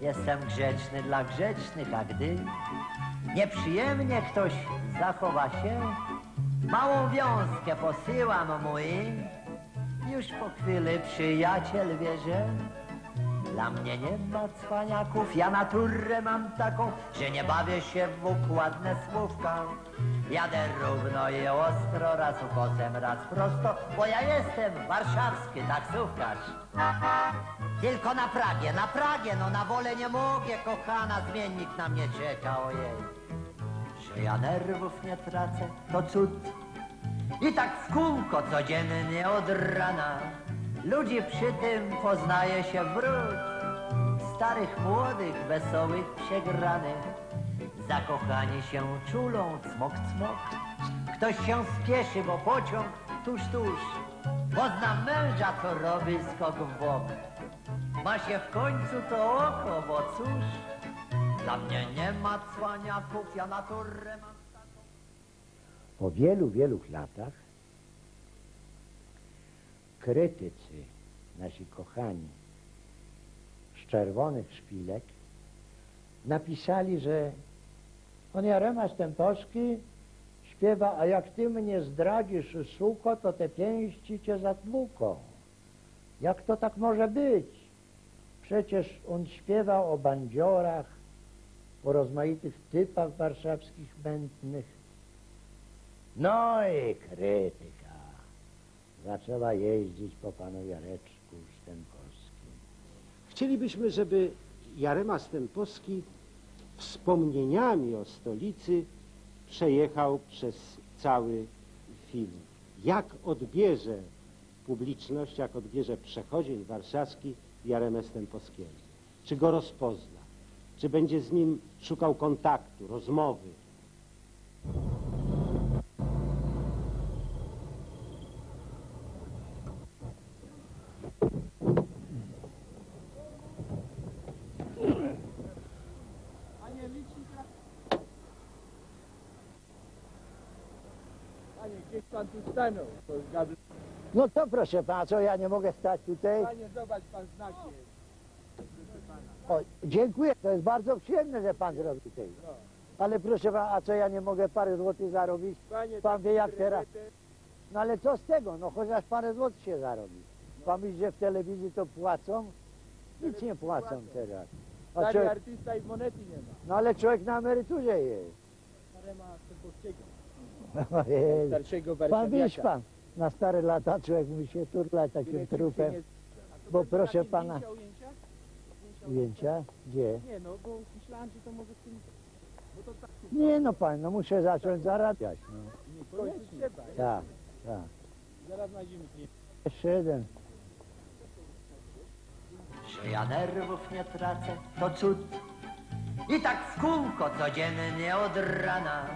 Jestem grzeczny dla grzecznych, a gdy nieprzyjemnie ktoś zachowa się, małą wiązkę posyłam mu i już po chwili przyjaciel wie, że dla mnie nie ma cwaniaków, ja naturę mam taką, że nie bawię się w układne słówka. Jadę równo i ostro, raz ukosem, raz prosto, bo ja jestem warszawski taksówkarz. Tylko na Pragie, na Pragie, no na wolę nie mogę, kochana, zmiennik na mnie czeka, ojej. Że ja nerwów nie tracę, to cud. I tak w kółko codziennie od rana Ludzi przy tym poznaje się wróć. Starych, młodych, wesołych, przegranych. Zakochani się czulą, cmok, cmok. Ktoś się spieszy, bo pociąg tuż, tuż. Bo znam męża, co robi skok w bok. Ma się w końcu to oko, bo cóż. Dla mnie nie ma cwaniaków, ja naturę mam Po wielu, wielu latach krytycy, nasi kochani, z czerwonych szpilek, napisali, że on Jarema Stępowski śpiewa, a jak ty mnie zdradzisz, suko, to te pięści cię zatłuką. Jak to tak może być? Przecież on śpiewał o bandziorach, o rozmaitych typach warszawskich mętnych. No i krytyka zaczęła jeździć po panu Jareczku Stępowskim. Chcielibyśmy, żeby Jarema Stępowski wspomnieniami o stolicy przejechał przez cały film. Jak odbierze publiczność, jak odbierze przechodzień warszawski Jaremę Stępowskiego? Czy go rozpozna? Czy będzie z nim szukał kontaktu, rozmowy? Gdzieś pan tu stanął. To gadu- No to proszę pana, co ja nie mogę stać tutaj? Panie, zobacz pan znak jest. Proszę pana. O, dziękuję, to jest bardzo przyjemne, że pan zrobił tutaj. No. Ale proszę pana, a co ja nie mogę parę złotych zarobić? Panie, Pan wie jak teraz. No ale co z tego? No chociaż parę złotych się zarobi. Pan myśli, że w telewizji to płacą? Nic nie płacą teraz. A Stary człowiek, artysta i monety nie ma. no ale człowiek na emeryturze jest. Stępowskiego. Starszego Pan warszawiaka. wiesz pan, na stare lata człowiek musi się turlać takim ci trupem. nie- Bo proszę zdjęcia, pana, ujęcia? Zdjęcia, zdjęcia? Gdzie? Nie no, bo myślałem, że to może w tym... Bo to tak Nie no pan, no muszę zacząć zarabiać. No. końcu trzeba. Tak, tak. Zaraz znajdziemy klient. Jeszcze jeden. że ja nerwów nie tracę, to cud. I tak w kółko codziennie od rana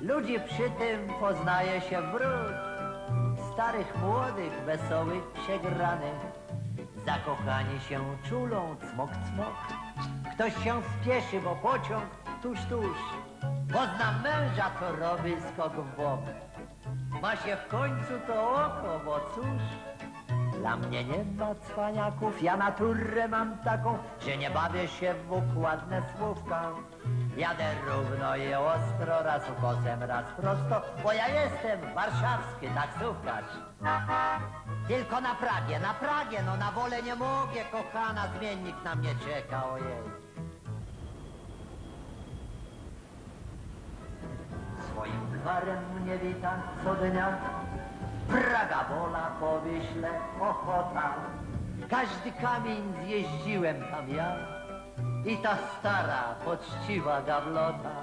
ludzi przy tym poznaje się wróć. Starych, młodych, wesołych, przegranych, zakochani się czulą, cmok, cmok. Ktoś się spieszy, bo pociąg tuż, tuż. Pozna męża, co robi skok w bok. Ma się w końcu to oko, bo cóż, dla mnie nie ma cwaniaków, ja naturę mam taką, że nie bawię się w układne słówka. Jadę równo i ostro, raz ukosem, raz prosto, bo ja jestem warszawski taksówkarz. Tylko na Pragie, na Pragie, no na wolę nie mogę, kochana, zmiennik na mnie czeka, ojej. Swoim gwarem mnie wita co dnia Praga wola po Wiśle ochota. Każdy kamień zjeździłem tam ja I ta stara, poczciwa gablota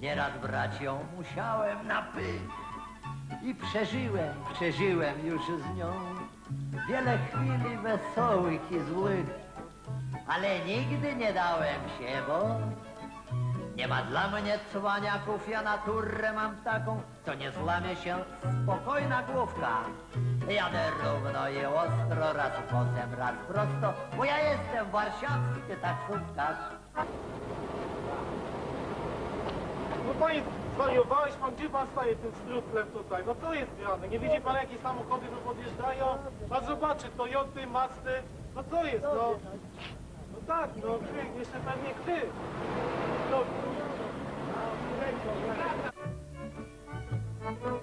Nieraz brać ją musiałem na pych I przeżyłem, przeżyłem już z nią. Wiele chwili wesołych i złych Ale nigdy nie dałem się, bo nie ma dla mnie cwaniaków, ja naturę mam taką, co nie złamie się spokojna główka. Jadę równo i ostro, raz ukosem, raz prosto, bo ja jestem warszawski taksówkarz. No panie, zwariowałeś pan, gdzie pan staje tym strutlem tutaj? No to jest grane. Nie widzi pan jakie samochody tu podjeżdżają? Pan zobaczy, Toyoty, Mazdy. No co jest, no? tak, no krzyk, jeszcze pewnie krzyk. No, no, no, no, no, no, no, no,